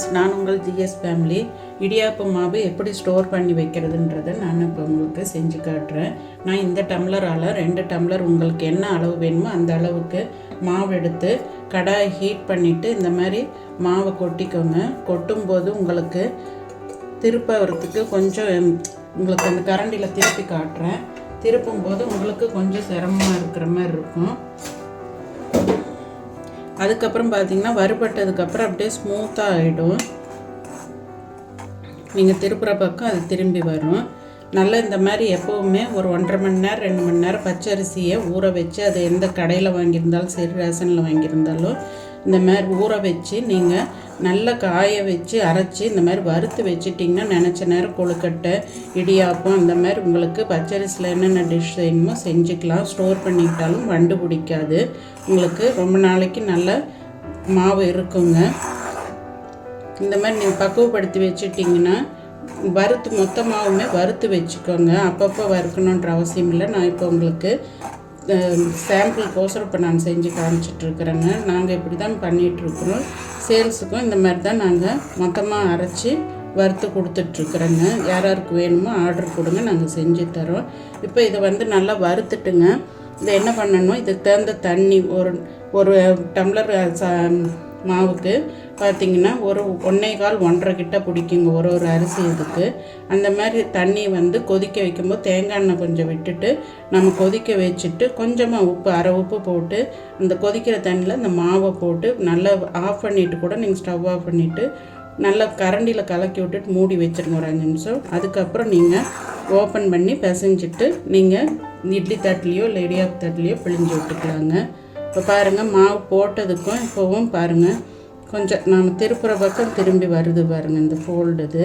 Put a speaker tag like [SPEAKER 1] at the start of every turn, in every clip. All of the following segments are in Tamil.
[SPEAKER 1] ஃப்ரெண்ட்ஸ் நான் உங்கள் ஜிஎஸ் ஃபேமிலி இடியாப்ப மாவு எப்படி ஸ்டோர் பண்ணி வைக்கிறதுன்றதை நான் இப்போ உங்களுக்கு செஞ்சு காட்டுறேன். நான் இந்த டம்ளரால் ரெண்டு டம்ளர் உங்களுக்கு என்ன அளவு வேணுமோ அந்த அளவுக்கு மாவு எடுத்து கடாய் ஹீட் பண்ணிவிட்டு இந்த மாதிரி மாவை கொட்டிக்கோங்க. கொட்டும்போது உங்களுக்கு திருப்பறதுக்கு கொஞ்சம் உங்களுக்கு அந்த கரண்டியில் திருப்பி காட்டுறேன். திருப்பும்போது உங்களுக்கு கொஞ்சம் சிரமமாக இருக்கிற மாதிரி இருக்கும். அதுக்கப்புறம் பார்த்தீங்கன்னா வறுபட்டதுக்கப்புறம் அப்படியே ஸ்மூத்தாக ஆகிடும் நீங்கள் திருப்புற பக்கம் அது திரும்பி வரும். நல்லா இந்த மாதிரி எப்போவுமே ஒரு ஒன்றரை மணி நேரம் ரெண்டு மணி நேரம் பச்சரிசியை ஊற வச்சு அது எந்த கடையில் வாங்கியிருந்தாலும் சரி ரேஷனில் வாங்கியிருந்தாலும் இந்த மாதிரி ஊற வச்சு நீங்கள் நல்லா காய வச்சு அரைச்சி இந்த மாதிரி வறுத்து வச்சுட்டிங்கன்னா நினச்ச நேரம் கொழுக்கட்டை இடியாப்பம் இந்த மாதிரி உங்களுக்கு பச்சரிசியில் என்னென்ன டிஷ் செய்யணுமோ செஞ்சுக்கலாம். ஸ்டோர் பண்ணிக்கிட்டாலும் வண்டு பிடிக்காது. உங்களுக்கு ரொம்ப நாளைக்கு நல்ல மாவு இருக்குங்க. இந்த மாதிரி நீங்கள் பக்குவப்படுத்தி வச்சுட்டிங்கன்னா வறுத்து மொத்தமாகவுமே வறுத்து வச்சுக்கோங்க. அப்பப்போ வறுக்கணுன்ற அவசியம் இல்லை. நான் இப்போ உங்களுக்கு சாம்பிளுக்கோசரம் இப்போ நான் செஞ்சு காமிச்சிட்ருக்குறேங்க நாங்கள் இப்படி தான் பண்ணிகிட்ருக்குறோம் சேல்ஸுக்கும் இந்த மாதிரி தான் நாங்கள் மொத்தமாக அரைச்சி வறுத்து கொடுத்துட்ருக்குறோங்க யார் யாருக்கு வேணுமோ ஆர்டர் கொடுங்க நாங்கள் செஞ்சு தரோம். இப்போ இதை வந்து நல்லா வறுத்துட்டுங்க. இதை என்ன பண்ணணும்? இதுக்கு தகுந்த தண்ணி ஒரு ஒரு டம்ளர் சா மாவுக்கு பார்த்திங்கன்னா ஒரு ஒன்றே கால் ஒன்றரை கிட்ட பிடிக்குங்க ஒரு ஒரு அரிசி இதுக்கு. அந்த மாதிரி தண்ணி வந்து கொதிக்க வைக்கும்போது தேங்காய் எண்ணெய் கொஞ்சம் விட்டுட்டு நம்ம கொதிக்க வச்சுட்டு கொஞ்சமாக உப்பு அரை உப்பு போட்டு அந்த கொதிக்கிற தண்ணியில் அந்த மாவை போட்டு நல்லா ஆஃப் பண்ணிவிட்டு கூட நீங்கள் ஸ்டவ் ஆஃப் பண்ணிவிட்டு நல்லா கரண்டியில் கலக்கி விட்டுட்டு மூடி வச்சுருங்க ஒரு அஞ்சு நிமிஷம். அதுக்கப்புறம் நீங்கள் ஓப்பன் பண்ணி பிசைஞ்சிட்டு நீங்கள் இட்லி தட்டிலையோ இல்லை இடியாப்பு தட்டிலையோ பிழிஞ்சு விட்டுக்கலாங்க. இப்போ பாருங்கள் மாவு போட்டதுக்கும் இப்போவும் பாருங்கள் கொஞ்சம் நாம் திருப்புற பக்கம் திரும்பி வருது பாருங்கள் இந்த ஃபோல்டு இது.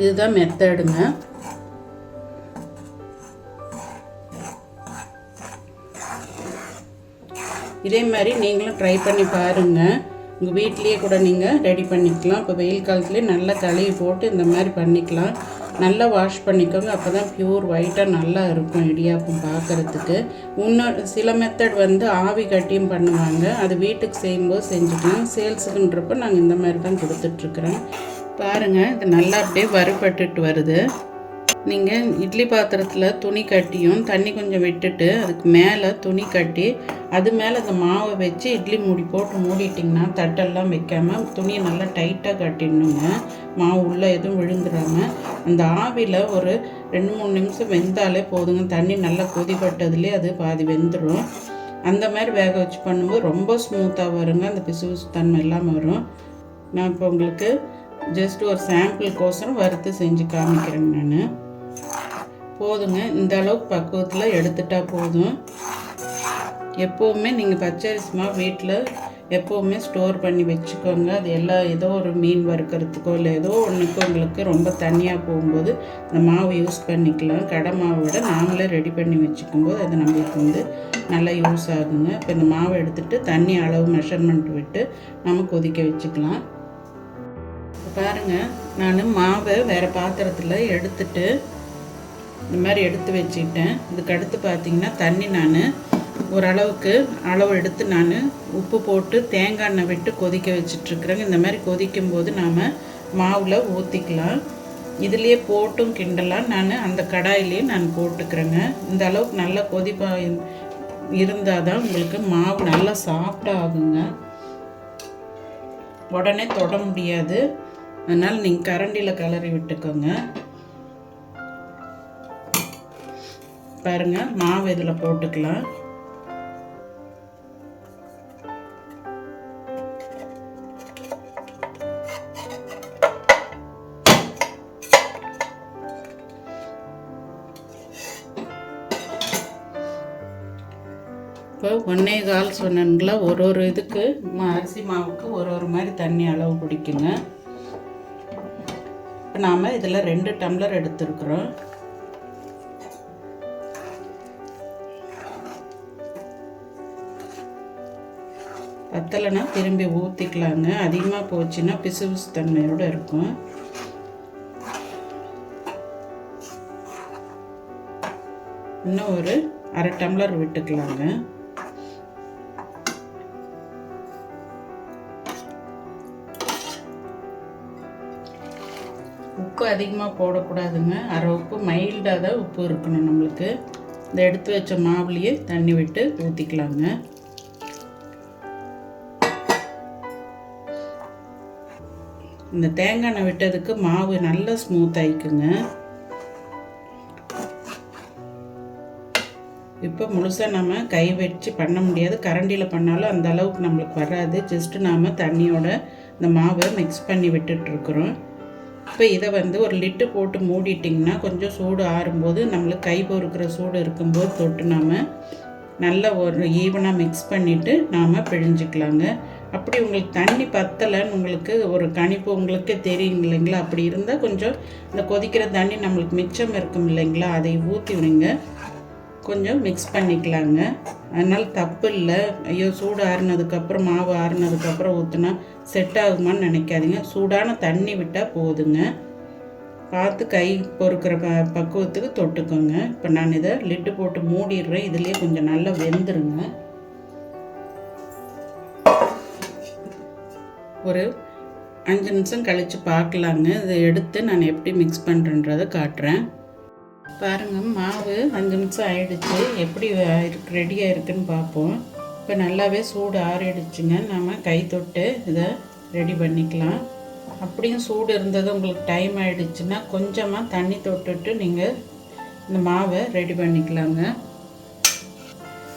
[SPEAKER 1] இதுதான் மெத்தடுங்க இதே மாதிரி நீங்களும் ட்ரை பண்ணி பாருங்கள் உங்கள் வீட்லேயே கூட நீங்கள் ரெடி பண்ணிக்கலாம். இப்போ வெயில் காலத்துலேயே நல்லா கழுவி போட்டு இந்த மாதிரி பண்ணிக்கலாம். நல்லா வாஷ் பண்ணிக்கோங்க. அப்போ தான் ப்யூர் ஒயிட்டாக நல்லா இருக்கும் இடியாப்பம் பார்க்குறதுக்கு இன்னொரு சில மெத்தட் வந்து ஆவி கட்டியும் பண்ணுவாங்க. அது வீட்டுக்கு செய்யும்போது செஞ்சுக்கலாம். சேல்ஸுக்குன்றப்போ நாங்கள் இந்த மாதிரி தான் கொடுத்துட்ருக்குறோம் பாருங்கள் இது நல்லா அப்படியே வறுபட்டுட்டு வருது. நீங்கள் இட்லி பாத்திரத்தில் துணி கட்டியும் தண்ணி கொஞ்சம் விட்டுட்டு அதுக்கு மேலே துணி கட்டி அது மேலே அந்த மாவை வச்சு இட்லி மூடி போட்டு மூடிட்டிங்கன்னா தட்டெல்லாம் வைக்காமல் துணியை நல்லா டைட்டாக கட்டிடணுங்க. மாவு உள்ளே எதுவும் விழுந்துடாமல் அந்த ஆவியில் ஒரு ரெண்டு மூணு நிமிஷம் வெந்தாலே போதுங்க. தண்ணி நல்லா கொதிப்பட்டதுலேயே அது பாதி வெந்துடும் அந்த மாதிரி வேக வச்சு பண்ணும்போது ரொம்ப ஸ்மூத்தாக வருங்க. அந்த பிசு தன்மை இல்லாமல் வரும். நான் இப்போ உங்களுக்கு ஜஸ்ட் ஒரு சாம்பிள் கோசரம் வறுத்து செஞ்சு காமிக்கிறேங்க நான். போதுங்க. இந்த அளவுக்கு பக்குவத்தில் எடுத்துட்டா போதும். எப்போவுமே நீங்கள் பச்சரிசி மாவு வீட்டில் எப்போவுமே ஸ்டோர் பண்ணி வச்சுக்கோங்க. அது எல்லா ஏதோ ஒரு மீன் வறுக்கிறதுக்கோ இல்லை ஏதோ ஒன்றுக்கோ உங்களுக்கு ரொம்ப தண்ணியாக போகும்போது இந்த மாவு யூஸ் பண்ணிக்கலாம். கடை மாவை விட நாங்களே ரெடி பண்ணி வச்சுக்கும்போது அது நம்மளுக்கு வந்து நல்லா யூஸ் ஆகுங்க. இப்போ இந்த மாவை எடுத்துகிட்டு தண்ணி அளவு மெஷர்மெண்ட் விட்டு நம்ம கொதிக்க வச்சுக்கலாம். பாருங்கள் நான் மாவை வேறு பாத்திரத்தில் எடுத்துட்டு இந்த மாதிரி எடுத்து வச்சுக்கிட்டேன். இதுக்கு அடுத்து பார்த்தீங்கன்னா தண்ணி நான் ஓரளவுக்கு அளவு எடுத்து நான் உப்பு போட்டு தேங்காய் எண்ணெய் விட்டு கொதிக்க வச்சிட்ருக்குறேங்க. இந்த மாதிரி கொதிக்கும் போது நாம் மாவில் ஊற்றிக்கலாம் இதுலேயே போட்டும் கிண்டலாம். நான் அந்த கடாயிலேயே நான் போட்டுக்கிறேங்க. இந்த அளவுக்கு நல்லா கொதிப்பா இருந்தால் தான் உங்களுக்கு மாவு நல்லா சாஃப்டாக ஆகுங்க. உடனே தொட முடியாது. அதனால் நீங்கள் கரண்டியில் கலரி விட்டுக்கோங்க. பாருங்க மாவு இதில் போட்டுக்கலாம். இப்போ ஒன்றே கால் சொன்னீங்களா ஒரு ஒரு இதுக்கு அரிசி மாவுக்கு ஒரு ஒரு மாதிரி தண்ணி அளவு பிடிக்குங்க. இப்போ நாம் இதில் ரெண்டு டம்ளர் எடுத்துருக்குறோம். வத்தலைனா திரும்பி ஊற்றிக்கலாங்க அதிகமாக போச்சுன்னா பிசுபிசு பிசு தன்மையோடு இருக்கும். இன்னும் ஒரு அரை டம்ளர் விட்டுக்கலாங்க. உப்பு அதிகமாக போடக்கூடாதுங்க. அரை உப்பு மைல்டாக தான் உப்பு இருக்கணும் நம்மளுக்கு. இந்த எடுத்து வச்ச மாவுலேயே தண்ணி விட்டு ஊற்றிக்கலாங்க இந்த தேங்காய் எண்ணெய் விட்டதுக்கு மாவு நல்லா ஸ்மூத் ஆயிக்குங்க. இப்போ முழுசாக நம்ம கை வச்சு பண்ண முடியாது. கரண்டியில் பண்ணாலும் அந்த அளவுக்கு நம்மளுக்கு வராது. ஜஸ்ட்டு நாம் தண்ணியோட இந்த மாவை மிக்ஸ் பண்ணி விட்டுட்ருக்குறோம் இப்போ இதை வந்து ஒரு லிட்டு போட்டு மூடிட்டிங்கன்னா கொஞ்சம் சூடு ஆறும்போது நம்மளுக்கு கை பொறுக்கிற சூடு இருக்கும்போது தொட்டு நாம் நல்லா ஒரு ஈவனாக மிக்ஸ் பண்ணிவிட்டு நாம் பிழிஞ்சிக்கலாங்க. அப்படி உங்களுக்கு தண்ணி பத்தலைன்னு உங்களுக்கு ஒரு கணிப்பு உங்களுக்கே தெரியும் இல்லைங்களா? அப்படி இருந்தால் கொஞ்சம் இந்த கொதிக்கிற தண்ணி நம்மளுக்கு மிச்சம் இருக்கும் இல்லைங்களா? அதை ஊற்றி விடுங்க. கொஞ்சம் மிக்ஸ் பண்ணிக்கலாங்க. அதனால் தப்பு இல்லை. ஐயோ சூடு ஆறுனதுக்கப்புறம் மாவு ஆறுனதுக்கப்புறம் ஊற்றுனா செட் ஆகுமான்னு நினைக்காதீங்க. சூடான தண்ணி விட்டால் போதுங்க. பார்த்து கை பொறுக்கிற ப பக்குவத்துக்கு தொட்டுக்கோங்க. இப்போ நான் இதை லிட்டு போட்டு மூடிடுறேன். இதுலேயே கொஞ்சம் நல்லா வெந்துருங்க. ஒரு அஞ்சு நிமிஷம் கழித்து பார்க்கலாங்க. இதை எடுத்து நான் எப்படி மிக்ஸ் பண்ணுறேன்றதை காட்டுறேன். பாருங்கள் மாவு அஞ்சு நிமிஷம் ஆயிடுச்சு. எப்படி இருக்கு ரெடியாக இருக்குன்னு பார்ப்போம். இப்போ நல்லாவே சூடு ஆறிடுச்சுங்க. நம்ம கை தொட்டு இதை ரெடி பண்ணிக்கலாம். அப்படியும் சூடு இருந்தது உங்களுக்கு டைம் ஆகிடுச்சுன்னா கொஞ்சமாக தண்ணி தொட்டுட்டு நீங்கள் இந்த மாவை ரெடி பண்ணிக்கலாங்க.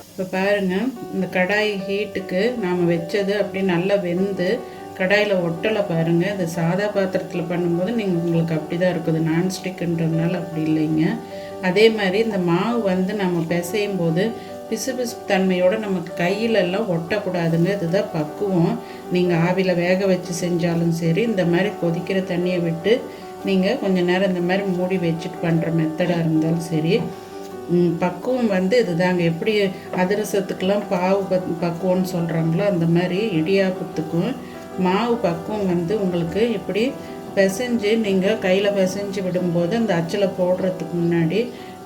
[SPEAKER 1] இப்போ பாருங்கள் இந்த கடாய் ஹீட்டுக்கு நாம் வச்சது அப்படி நல்லா வெந்து கடாயில் ஒட்டலை பாருங்கள் இது சாதா பாத்திரத்தில் பண்ணும்போது நீங்கள் உங்களுக்கு அப்படி தான் இருக்குது. நான்ஸ்டிக்குன்றதுனால அப்படி இல்லைங்க. அதே மாதிரி இந்த மாவு வந்து நம்ம பிசையும் போது பிசு பிசு தன்மையோடு நமக்கு கையிலெல்லாம் ஒட்டக்கூடாதுங்க. இதுதான் பக்குவம். நீங்கள் ஆவியில் வேக வச்சு செஞ்சாலும் சரி இந்த மாதிரி கொதிக்கிற தண்ணியை விட்டு நீங்கள் கொஞ்சம் நேரம் இந்த மாதிரி மூடி வச்சுட்டு பண்ணுற மெத்தடாக இருந்தாலும் சரி பக்குவம் வந்து இதுதாங்க. எப்படி அதிரசத்துக்கெல்லாம் பாவு பக்குவம்னு சொல்கிறாங்களோ அந்த மாதிரி இடியாப்பத்துக்கும் மாவு பக்குவம் வந்து உங்களுக்கு இப்படி பிசைஞ்சு நீங்கள் கையில் பிசைஞ்சு விடும்போது அந்த அச்சில் போடுறதுக்கு முன்னாடி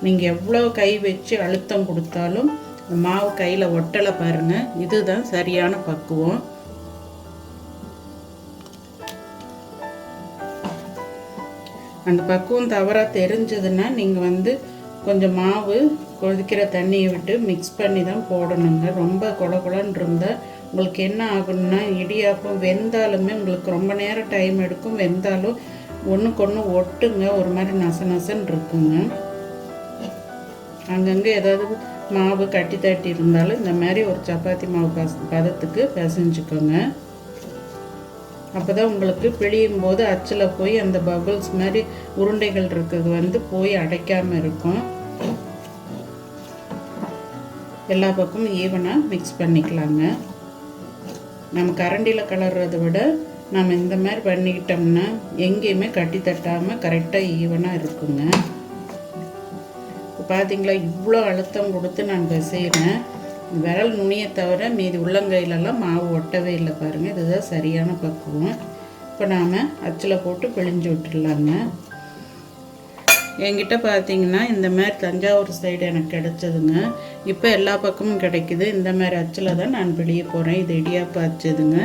[SPEAKER 1] நீங்கள் எவ்வளோ கை வச்சு அழுத்தம் கொடுத்தாலும் மாவு கையில் ஒட்டலை பாருங்கள் இதுதான் சரியான பக்குவம். அந்த பக்குவம் தவறாக தெரிஞ்சதுன்னா நீங்கள் வந்து கொஞ்சம் மாவு கொதிக்கிற தண்ணியை விட்டு மிக்ஸ் பண்ணி தான் போடணுங்க. ரொம்ப கொல கொலன்னு இருந்தால் உங்களுக்கு என்ன ஆகணும்னா இடியாப்பம் வெந்தாலுமே உங்களுக்கு ரொம்ப நேரம் டைம் எடுக்கும். வெந்தாலும் ஒன்றுக்கு ஒன்று ஒட்டுங்க. ஒரு மாதிரி நச நசன்னு இருக்குங்க. அங்கங்கே ஏதாவது மாவு கட்டி தட்டி இருந்தாலும் இந்த மாதிரி ஒரு சப்பாத்தி மாவு பச பதத்துக்கு பிசைஞ்சுக்கோங்க. அப்போ தான் உங்களுக்கு பிழியும் போது அச்சில் போய் அந்த பபுள்ஸ் மாதிரி உருண்டைகள் இருக்கிறது வந்து போய் அடைக்காமல் இருக்கும். எல்லா பக்கமும் ஈவனாக மிக்ஸ் பண்ணிக்கலாங்க. நம்ம கரண்டியில் கலர்றதை விட நம்ம இந்த மாதிரி பண்ணிக்கிட்டோம்னா எங்கேயுமே கட்டி தட்டாமல் கரெக்டாக ஈவனாக இருக்குங்க. இப்போ பார்த்தீங்களா இவ்வளோ அழுத்தம் கொடுத்து நான் செய்கிறேன் விரல் நுனியை தவிர மீதி உள்ளங்கையிலலாம் மாவு ஒட்டவே இல்லை பாருங்கள் இதுதான் சரியான பக்குவம். இப்போ நாம் அச்சில் போட்டு பிழிஞ்சு விட்டுடலாங்க. என்கிட்ட பார்த்தீங்கன்னா இந்த மாதிரி தஞ்சாவூர் சைடு எனக்கு கிடச்சதுங்க. இப்போ எல்லா பக்கமும் கிடைக்குது. இந்த மாதிரி அச்சில் தான் நான் வெளியே போகிறேன் இது இடியாப்பா அச்சுதுங்க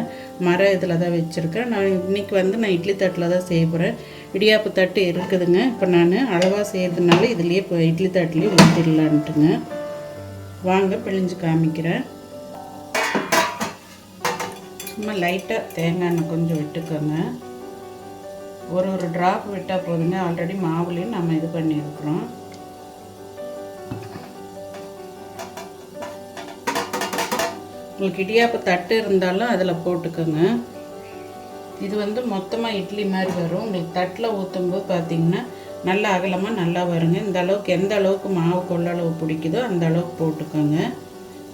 [SPEAKER 1] மரம் இதில் தான் வச்சுருக்கேன். நான் இன்றைக்கி வந்து நான் இட்லி தட்டில் தான் செய்ய போகிறேன் இடியாப்பு தட்டு இருக்குதுங்க. இப்போ நான் அளவாக செய்கிறதுனால இதுலேயே இப்போ இட்லி தட்டுலேயே ஊற்றிடலான்ட்டுங்க வாங்க பிழிஞ்சு காமிக்கிறேன். சும்மா லைட்டாக தேங்காய் எண்ணெய் கொஞ்சம் விட்டுக்கோங்க. ஒரு ஒரு ட்ராப் விட்டால் போதுங்க. ஆல்ரெடி மாவுலேயும் நம்ம இது பண்ணியிருக்கிறோம். உங்களுக்கு இடியாப்பு தட்டு இருந்தாலும் அதில் போட்டுக்கோங்க. இது வந்து மொத்தமாக இட்லி மாதிரி வரும். உங்களுக்கு தட்டில் ஊற்றும்போது பார்த்தீங்கன்னா நல்லா அகலமாக நல்லா வருங்க. இந்த அளவுக்கு எந்த அளவுக்கு மாவு கொள்ளளவு பிடிக்குதோ அந்த அளவுக்கு போட்டுக்கோங்க.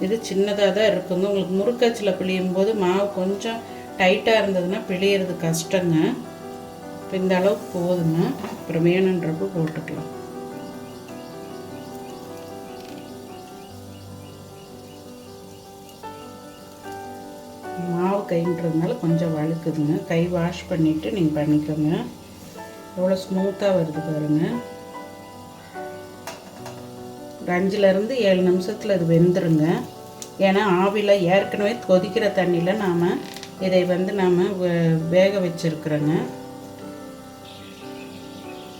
[SPEAKER 1] இது சின்னதாக தான் இருக்குங்க. உங்களுக்கு முறுக்கச்சில் பிழியும் போது மாவு கொஞ்சம் டைட்டாக இருந்ததுன்னா பிழியறது கஷ்டங்க. இப்போ இந்த அளவுக்கு போதுங்க அப்புறம் வேணுன்றப்போ போட்டுக்கலாம். மாவு கைன்றதுனால கொஞ்சம் வழுக்குதுங்க. கை வாஷ் பண்ணிவிட்டு நீங்கள் பண்ணிக்கோங்க. எவ்வளோ ஸ்மூத்தாக வருது பாருங்கள் ஒரு அஞ்சுலேருந்து ஏழு நிமிஷத்தில் இது வெந்துருங்க. ஏன்னா ஆவியில் ஏற்கனவே கொதிக்கிற தண்ணியில் நாம் இதை வந்து நாம் வேக வச்சுருக்குறோங்க.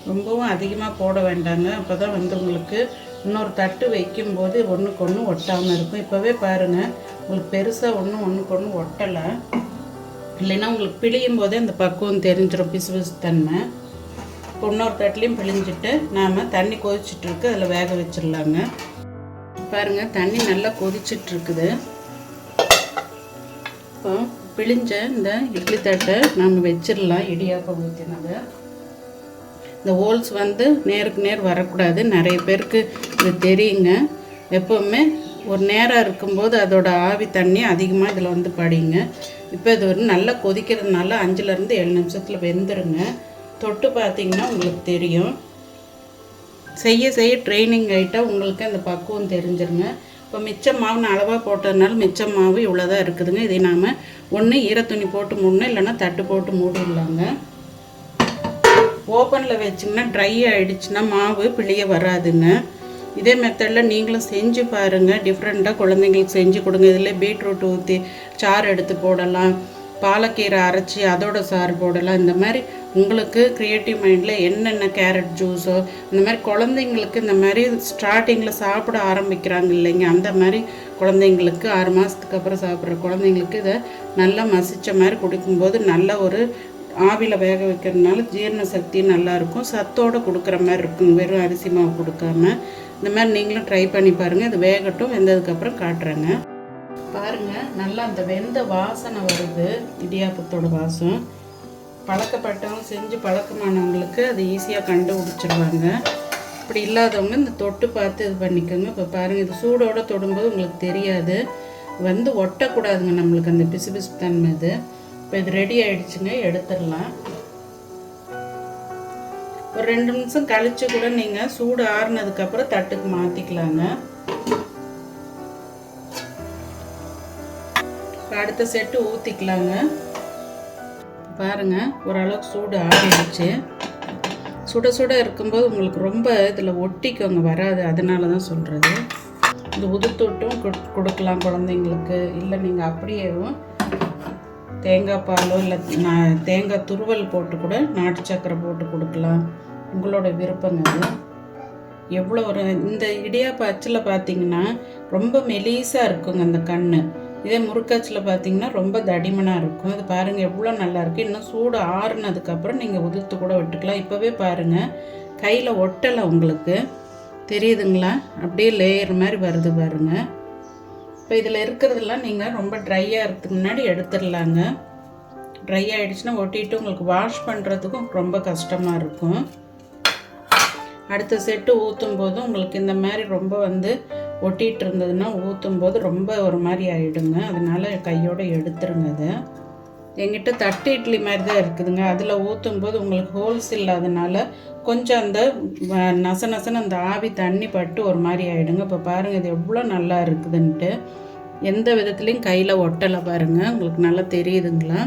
[SPEAKER 1] ரொம்பவும் அதிகமாக போட வேண்டாங்க. அப்போ தான் வந்து உங்களுக்கு இன்னொரு தட்டு வைக்கும்போது ஒன்றுக்கு ஒன்று ஒட்டாமல் இருக்கும். இப்போவே பாருங்கள் உங்களுக்கு பெருசாக ஒன்றும் ஒன்றுக்கு ஒன்று ஒட்டலை. இல்லைன்னா உங்களுக்கு பிழியும் போதே அந்த பக்குவம் தெரிஞ்சிடும் பிசு பிசு தன்மை. இப்போ இன்னொரு தட்டிலையும் பிழிஞ்சிட்டு நாம் தண்ணி கொதிச்சிட்ருக்கு அதில் வேக வச்சிடலாங்க. பாருங்கள் தண்ணி நல்லா கொதிச்சிட்ருக்குது இப்போ பிழிஞ்ச இந்த இட்லி தட்டை நம்ம வச்சிடலாம் இடியாப்பம் ஊற்றினதை இந்த ஹோல்ஸ் வந்து நேருக்கு நேர் வரக்கூடாது. நிறைய பேருக்கு இது தெரியுங்க. எப்போவுமே ஒரு நேரம் இருக்கும்போது அதோட ஆவி தண்ணி அதிகமாக இதில் வந்து படிங்க. இப்போ இது ஒரு நல்லா கொதிக்கிறதுனால அஞ்சுலேருந்து ஏழு நிமிஷத்தில் வெந்துருங்க. தொட்டு பார்த்தீங்கன்னா உங்களுக்கு தெரியும். செய்ய செய்ய ட்ரைனிங் ஆகிட்டால் உங்களுக்கு அந்த பக்குவம் தெரிஞ்சிருங்க. இப்போ மிச்ச மாவு நான் அளவாக போட்டதுனால மிச்ச மாவு இவ்வளோ தான் இருக்குதுங்க. இதை நாம் ஒன்று ஈரத்துணி போட்டு மூடணும் இல்லைன்னா தட்டு போட்டு மூடிடலாங்க. ஓப்பனில் வச்சிங்கன்னா ட்ரை ஆகிடுச்சுன்னா மாவு பிழிய வராதுங்க. இதே மெத்தடில் நீங்களும் செஞ்சு பாருங்கள் டிஃப்ரெண்ட்டாக குழந்தைங்களுக்கு செஞ்சு கொடுங்க. இதில் பீட்ரூட் ஊற்றி சாறு எடுத்து போடலாம். பாலக்கீரை அரைச்சி அதோட சாறு போடலாம். இந்த மாதிரி உங்களுக்கு க்ரியேட்டிவ் மைண்டில் என்னென்ன கேரட் ஜூஸோ இந்த மாதிரி குழந்தைங்களுக்கு இந்த மாதிரி ஸ்டார்டிங்கில் சாப்பிட ஆரம்பிக்கிறாங்க இல்லைங்க. அந்த மாதிரி குழந்தைங்களுக்கு ஆறு மாதத்துக்கு அப்புறம் சாப்பிட்ற குழந்தைங்களுக்கு இதை நல்லா மசித்த மாதிரி குடிக்கும்போது நல்ல ஒரு ஆவியில் வேக வைக்கிறதுனால ஜீரண சக்தி நல்லாயிருக்கும் சத்தோடு கொடுக்குற மாதிரி இருக்கும். வெறும் அரிசி மாவு கொடுக்காம. இந்த மாதிரி நீங்களும் ட்ரை பண்ணி பாருங்கள் இது வேகட்டும் வெந்ததுக்கப்புறம் காட்டுறேங்க. பாருங்கள் நல்லா அந்த வெந்த வாசனை வருது. இடியாப்பத்தோட வாசம். பழக்கப்பட்டவங்க செஞ்சு பழக்கமானவங்களுக்கு அது ஈஸியாக கண்டுபிடிச்சிருவாங்க. இப்படி இல்லாதவங்க இந்த தொட்டு பார்த்து இது பண்ணிக்கோங்க. இப்போ பாருங்கள் இது சூடோடு தொடும்போது உங்களுக்கு தெரியாது. வந்து ஒட்டக்கூடாதுங்க நம்மளுக்கு அந்த பிசு பிசு தன்மை இது. இப்போ இது ரெடி ஆயிடுச்சுங்க எடுத்துடலாம். ஒரு ரெண்டு நிமிஷம் கழிச்சு கூட நீங்கள் சூடு ஆறுனதுக்கப்புறம் தட்டுக்கு மாற்றிக்கலாங்க அடுத்த செட்டு ஊற்றிக்கலாங்க பாருங்க ஓரளவுக்கு சூடு ஆறிடுச்சு. சுட சுட இருக்கும்போது உங்களுக்கு ரொம்ப இதில் ஒட்டிக்கோங்க வராது அதனால தான் சொல்கிறது இந்த உதுத்தொட்டும் கொடுக்கலாம் குழந்தைங்களுக்கு. இல்லை நீங்கள் அப்படியேவும் தேங்காய் பாலோ இல்லை தேங்காய் துருவல் போட்டு கூட நாட்டு சக்கரை போட்டு கொடுக்கலாம். உங்களோட விருப்பங்க அது எவ்வளோ ஒரு இந்த இடியாப்ப அச்சில் பார்த்தீங்கன்னா ரொம்ப மெலீஸாக இருக்குங்க அந்த கண் இதே முறுக்காச்சில் பார்த்தீங்கன்னா ரொம்ப தடிமனாக இருக்கும். அது பாருங்கள் எவ்வளோ நல்லாயிருக்கு இன்னும் சூடு ஆறுனதுக்கப்புறம் நீங்கள் உதிர்த்து கூட விட்டுக்கலாம். இப்போவே பாருங்கள் கையில் ஒட்டலை உங்களுக்கு. தெரியுதுங்களா? அப்படியே லேயர் மாதிரி வருது பாருங்கள் இப்போ இதில் இருக்கிறதெல்லாம் நீங்கள் ரொம்ப ட்ரையாக இருக்கிறதுக்கு முன்னாடி எடுத்துடலாங்க. ட்ரை ஆகிடுச்சுன்னா ஒட்டிட்டு உங்களுக்கு வாஷ் பண்ணுறதுக்கும் ரொம்ப கஷ்டமாக இருக்கும். அடுத்த செட்டு ஊற்றும் போது உங்களுக்கு இந்த மாதிரி ரொம்ப வந்து ஒட்டிகிட்டு இருந்ததுன்னா ஊற்றும் போது ரொம்ப ஒரு மாதிரி ஆகிடுங்க அதனால் கையோடு எடுத்துருங்க அதை எங்கிட்ட தட்டு இட்லி மாதிரி தான் இருக்குதுங்க. அதில் ஊற்றும் போது உங்களுக்கு ஹோல்ஸ் இல்லாதனால கொஞ்சம் அந்த நச நசன்னு அந்த ஆவி தண்ணி பட்டு ஒரு மாதிரி ஆகிடுங்க இப்போ பாருங்கள் இது எவ்வளோ நல்லா இருக்குதுன்ட்டு. எந்த விதத்துலேயும் கையில் ஒட்டலை பாருங்கள் உங்களுக்கு நல்லா தெரியுதுங்களா?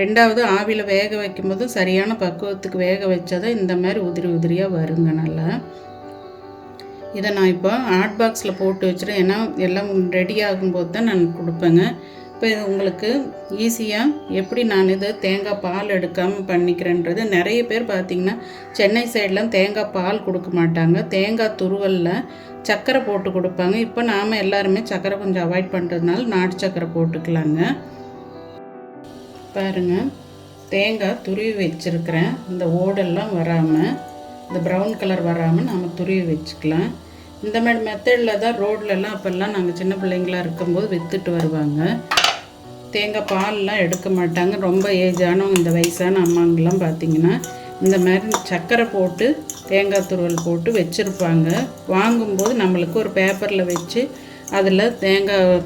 [SPEAKER 1] ரெண்டாவது ஆவியில் வேக வைக்கும்போது சரியான பக்குவத்துக்கு வேக வச்சாதான் இந்த மாதிரி உதிரி உதிரியாக வருங்க நல்லா. இதை நான் இப்போ ஹாட் பாக்ஸில் போட்டு வச்சுருவேன் ஏன்னா எல்லாம் ரெடி ஆகும்போது தான் நான் கொடுப்பேங்க. இப்போ இது உங்களுக்கு ஈஸியாக எப்படி நான் இது தேங்காய் பால் எடுக்காமல் பண்ணிக்கிறேன்றது நிறைய பேர் பார்த்தீங்கன்னா சென்னை சைட்லாம் தேங்காய் பால் கொடுக்க மாட்டாங்க. தேங்காய் துருவலில் சர்க்கரை போட்டு கொடுப்பாங்க. இப்போ நாம் எல்லாருமே சர்க்கரை கொஞ்சம் அவாய்ட் பண்ணுறதுனால நாட்டு சர்க்கரை போட்டுக்கலாங்க. பாருங்கள் தேங்காய் துருவி வச்சுருக்கிறேன். இந்த ஓடெல்லாம் வராமல் இந்த ப்ரௌன் கலர் வராமல் நம்ம துருவி வச்சுக்கலாம். இந்த மாதிரி மெத்தடில் தான் ரோட்லலாம் அப்போல்லாம் நாங்கள் சின்ன பிள்ளைங்களா இருக்கும்போது விற்றுட்டு வருவாங்க. தேங்காய் பால்லாம் எடுக்க மாட்டாங்க. ரொம்ப ஏஜானவங்க இந்த வயசான அம்மாங்கெல்லாம் பார்த்தீங்கன்னா இந்த மாதிரி சர்க்கரை போட்டு தேங்காய் துருவல் போட்டு வச்சுருப்பாங்க. வாங்கும்போது நம்மளுக்கு ஒரு பேப்பரில் வச்சு அதில் தேங்காய்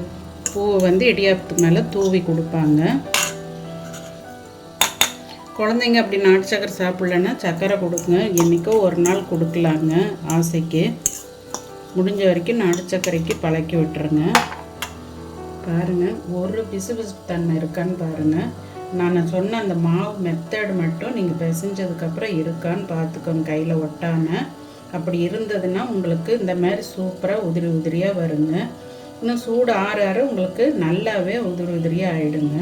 [SPEAKER 1] பூவை வந்து இடியாப்பத்துக்கு மேலே தூவி கொடுப்பாங்க. குழந்தைங்க அப்படி நாட்டு சக்கரை சாப்பிட்லன்னா சக்கரை கொடுங்க. என்றைக்கோ ஒரு நாள் கொடுக்கலாங்க ஆசைக்கு. முடிஞ்ச வரைக்கும் நாட்டு சர்க்கரைக்கு பழக்கி விட்டுருங்க. பாருங்கள் ஒரு பிசு பிசு தன்மை இருக்கான்னு பாருங்கள் நான் சொன்ன அந்த மாவு மெத்தடு மட்டும் நீங்கள் பிசைஞ்சதுக்கப்புறம் இருக்கான்னு பார்த்துக்கோங்க கையில் ஒட்டாமல் அப்படி இருந்ததுன்னா உங்களுக்கு இந்த மாதிரி சூப்பராக உதிரி உதிரியாக வருங்க. இன்னும் சூடு ஆற ஆற உங்களுக்கு நல்லாவே உதிரி உதிரியாக ஆகிடுங்க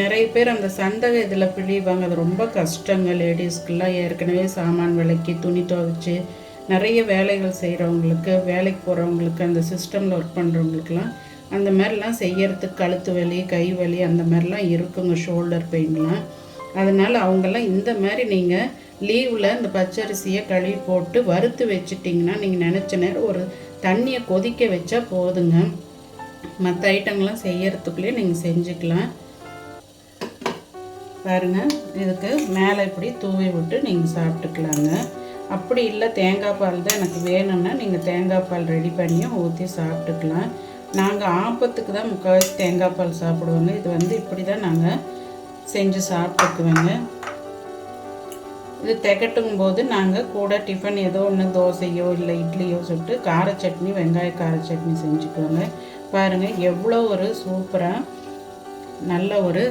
[SPEAKER 1] நிறைய பேர் அந்த சந்தக இதில் பிழிவாங்க. அது ரொம்ப கஷ்டங்க. லேடிஸ்க்கெல்லாம் ஏற்கனவே சாமான் விலைக்கு துணி துவைச்சி நிறைய வேலைகள் செய்கிறவங்களுக்கு வேலைக்கு போகிறவங்களுக்கு அந்த சிஸ்டமில் ஒர்க் பண்ணுறவங்களுக்குலாம் அந்த மாதிரிலாம் செய்யறதுக்கு கழுத்து வலி கை வலி அந்த மாதிரிலாம் இருக்குங்க ஷோல்டர் பெயின்லாம் அதனால் அவங்கெல்லாம் இந்த மாதிரி நீங்கள் லீவில் இந்த பச்சரிசியை கழுவி போட்டு வறுத்து வச்சிட்டிங்கன்னா நீங்கள் நினச்ச நேரம் ஒரு தண்ணியை கொதிக்க வச்சா போதுங்க. மற்ற ஐட்டங்கள்லாம் செய்யறதுக்குள்ளேயே நீங்கள் செஞ்சுக்கலாம். பாருங்கள் இதுக்கு மேலே இப்படி தூவி விட்டு நீங்கள் சாப்பிட்டுக்கலாங்க. அப்படி இல்லை தேங்காய் பால் தான் எனக்கு வேணும்னா நீங்கள் தேங்காய் பால் ரெடி பண்ணியும் ஊற்றி சாப்பிட்டுக்கலாம். நாங்கள் ஆப்பத்துக்கு தான் முக்கால்வாசி தேங்காய் பால் சாப்பிடுவோங்க. இது வந்து இப்படி தான் நாங்கள் செஞ்சு சாப்பிட்டுக்குவேங்க. இது திகட்டும் போது நாங்கள் கூட டிஃபன் ஏதோ ஒன்று தோசையோ இல்லை இட்லியோ சுட்டு கார சட்னி வெங்காய கார சட்னி செஞ்சுக்குவோங்க. பாருங்கள் எவ்வளோ ஒரு சூப்பராக நல்ல ஒரு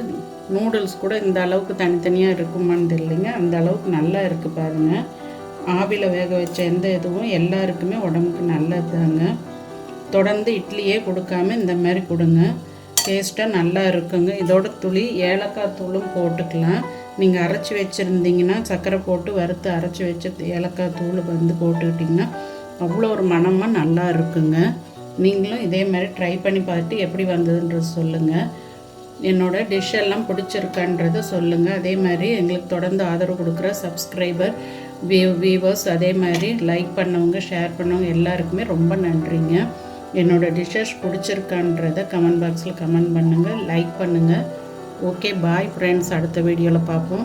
[SPEAKER 1] நூடுல்ஸ் கூட இந்த அளவுக்கு தனித்தனியாக இருக்குமான்னு தெரியலைங்க. அந்த அளவுக்கு நல்லா இருக்குது பாருங்கள் ஆவியில் வேக வச்ச எந்த இதுவும் எல்லாருக்குமே உடம்புக்கு நல்லதுதாங்க. தொடர்ந்து இட்லியே கொடுக்காம இந்த மாதிரி கொடுங்க. டேஸ்ட்டாக நல்லா இருக்குங்க. இதோட துளி ஏலக்காய் தூளும் போட்டுக்கலாம். நீங்கள் அரைச்சி வச்சுருந்தீங்கன்னா சர்க்கரை போட்டு வறுத்து அரைச்சி வச்ச ஏலக்காய் தூள் வந்து போட்டுக்கிட்டிங்கன்னா அவ்வளோ ஒரு மணமாக நல்லா இருக்குங்க. நீங்களும் இதே மாதிரி ட்ரை பண்ணி பார்த்துட்டு எப்படி வந்ததுன்றது சொல்லுங்கள் என்னோடய டிஷ் எல்லாம் பிடிச்சிருக்கான்றதை சொல்லுங்கள் அதே மாதிரி எங்களுக்கு தொடர்ந்து ஆதரவு கொடுக்குற சப்ஸ்கிரைபர் வியூ வியூவர்ஸ் அதே மாதிரி லைக் பண்ணவங்க ஷேர் பண்ணவங்க எல்லாருக்குமே ரொம்ப நன்றிங்க. என்னோடய டிஷ்ஷஸ் பிடிச்சிருக்கான்றத கமெண்ட் பாக்ஸில் கமெண்ட் பண்ணுங்கள் லைக் பண்ணுங்கள் ஓகே பாய் ஃப்ரெண்ட்ஸ் அடுத்த வீடியோவில் பார்ப்போம்.